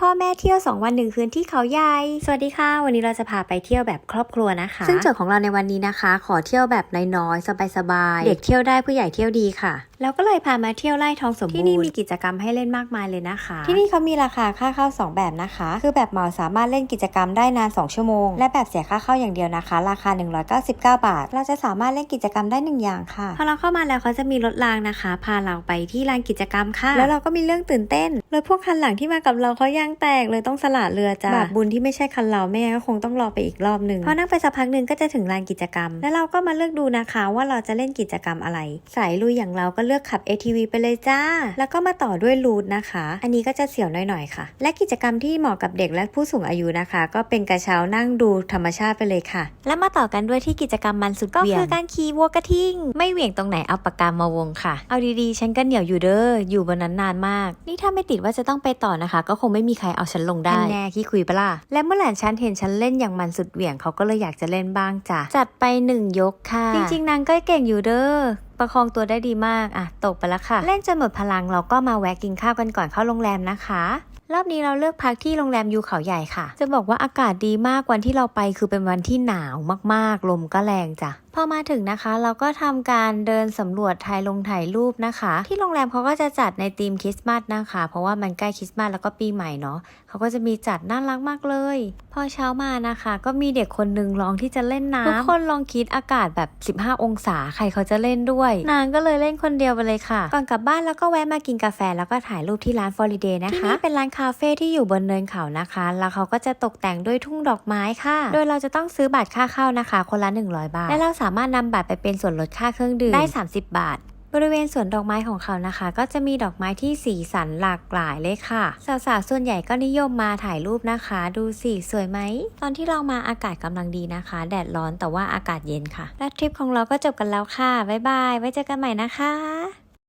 พ่อแม่เที่ยว 2 วันหนึ่งคืนที่เขาใหญ่ สวัสดีค่ะ วันนี้เราจะพาไปเที่ยวแบบครอบครัวนะคะ ซึ่งโจทย์ของเราในวันนี้นะคะ ขอเที่ยวแบบน้อยๆสบายๆเด็กเที่ยวได้ผู้ใหญ่เที่ยวดีค่ะแล้วก็เลยพามาเที่ยวไร่ทองสมบูรณ์ที่นี่มีกิจกรรมให้เล่นมากมายเลยนะคะ ที่นี่เขามีราคาค่าเข้า 2 แบบนะคะ คือแบบเหมาสามารถเล่นกิจกรรมได้นาน 2 ชั่วโมง และแบบเสียค่าเข้าอย่างเดียวนะคะ ราคา 199 บาท เราจะสามารถเล่นกิจกรรมได้หนึ่งอย่างค่ะพอเราเข้ามาแล้วเขาจะมีรถรางนะคะ พาเราไปที่ลานกิจกรรมค่ะ แล้วเราก็มีเรื่องตื่นเต้นเลยพวกคันหลังที่มากับเราเขายางแตกเลยต้องสละเรือจ้าบาปบุญที่ไม่ใช่คันเราไม่งั้นก็คงต้องรอไปอีกรอบหนึ่งพอนั่งไปสักพักหนึ่งก็จะถึงลานกิจกรรม แล้วเราก็มาเลือกดูนะคะว่าเราจะเล่นกิจกรรมอะไร สายลุยอย่างเราก็เลือกขับ ATV ไปเลยจ้า แล้วก็มาต่อด้วยรูทนะคะ อันนี้ก็จะเสียวหน่อยๆค่ะ และกิจกรรมที่เหมาะกับเด็กและผู้สูงอายุนะคะ ก็เป็นกระเช้านั่งดูธรรมชาติไปเลยค่ะ แล้วมาต่อกันด้วยที่กิจกรรมมันสุดเหวี่ยงก็คือการขี่วัวกระทิง ไม่เหวี่ยงตรงไหนเอาปากกามาวงค่ะ เอาดีๆ ฉันก็เหนียวอยู่เด้ออยู่บนนั้นนานมาก นี่ถ้าไม่ติดว่าจะต้องไปต่อนะคะ ก็คงไม่มีใครเอาฉันลงได้แน่ขี้คุยปะล่ะและเมื่อหลานฉันเห็นฉันเล่นอย่างมันสุดเหวี่ยงเขาก็เลยอยากจะเล่นบ้างจ้ะจัดไปหนึ่งยกค่ะ จริง ๆนางก็เก่งอยู่เด้อประคองตัวได้ดีมากอะตกไปแล้วค่ะ เล่นจนหมดพลังเราก็มาแวะกินข้าวกันก่อนเข้าโรงแรมนะคะรอบนี้เราเลือกพักที่โรงแรมยูเขาใหญ่ค่ะ จะบอกว่าอากาศดีมากวันที่เราไปคือเป็นวันที่หนาวมากๆ ลมก็แรงจ้ะพอมาถึงนะคะเราก็ทำการเดินสำรวจถ่ายลงถ่ายรูปนะคะ ที่โรงแรมเขาก็จะจัดในธีมคริสต์มาสนะคะ เพราะว่ามันใกล้คริสต์มาสแล้วก็ปีใหม่เนาะเขาก็จะมีจัดน่ารักมากเลย พอเช้ามานะคะ ก็มีเด็กคนหนึ่งลองที่จะเล่นน้ำทุกคนลองคิดอากาศแบบ 15 องศาใครเขาจะเล่นด้วย นางก็เลยเล่นคนเดียวไปเลยค่ะก่อนกลับบ้านแล้วก็แวะมากินกาแฟแล้วก็ถ่ายรูปที่ร้านฟอริเดย์นะคะที่นี่เป็นร้านคาเฟ่ที่อยู่บนเนินเขานะคะ แล้วเขาก็จะตกแต่งด้วยทุ่งดอกไม้ค่ะ โดยเราจะต้องซื้อบัตรค่าเข้านะคะ คนละ 100 บาทและเราสามารถนำบัตรไปเป็นส่วนลดค่าเครื่องดื่มได้ 30 บาท บริเวณสวนดอกไม้ของเขานะคะ ก็จะมีดอกไม้ที่สีสันหลากหลายเลยค่ะ สาวๆส่วนใหญ่ก็นิยมมาถ่ายรูปนะคะ ดูสิสวยไหม ตอนที่เรามาอากาศกำลังดีนะคะ แดดร้อนแต่ว่าอากาศเย็นค่ะ และทริปของเราก็จบกันแล้วค่ะบ๊ายบายไว้เจอกันใหม่นะคะ